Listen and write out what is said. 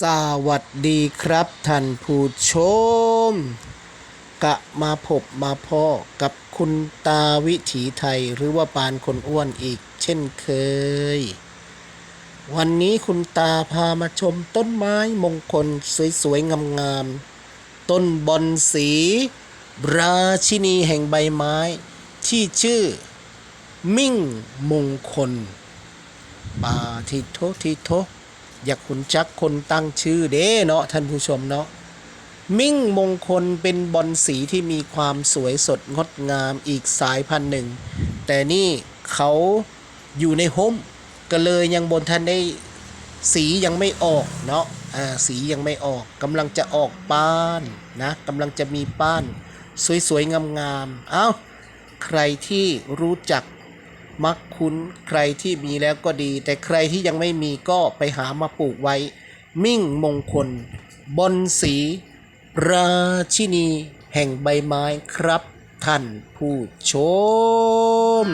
สวัสดีครับท่านผู้ชม กะมาพบมาพ่อกับคุณตาวิถีไทยหรือว่าปานคนอ้วนอีกเช่นเคย วันนี้คุณตาพามาชมต้นไม้มงคลสวยๆงามๆต้นบอนสี ราชินีแห่งใบไม้ ที่ชื่อ มิ่งมงคลปาทิโททิโท อยากขุนจักคนตั้งชื่อเด้เนาะท่านผู้ชมเนาะมิ่งมงคลเป็นบอนสีที่มีความสวยสดงดงามอีกสายพันธุ์หนึ่ง แต่นี่เขาอยู่ในห้มก็เลยยังบนท่านได้สียังไม่ออกเนาะอ่าสียังไม่ออกกำลังจะออกป้านนะกำลังจะมีป้าน สวยๆงามๆเอ้าใครที่รู้จัก มักคุ้นใครที่มีแล้วก็ดี แต่ใครที่ยังไม่มีก็ไปหามาปลูกไว้ มิ่งมงคล บนสี ราชินี แห่งใบไม้ครับท่านผู้ชม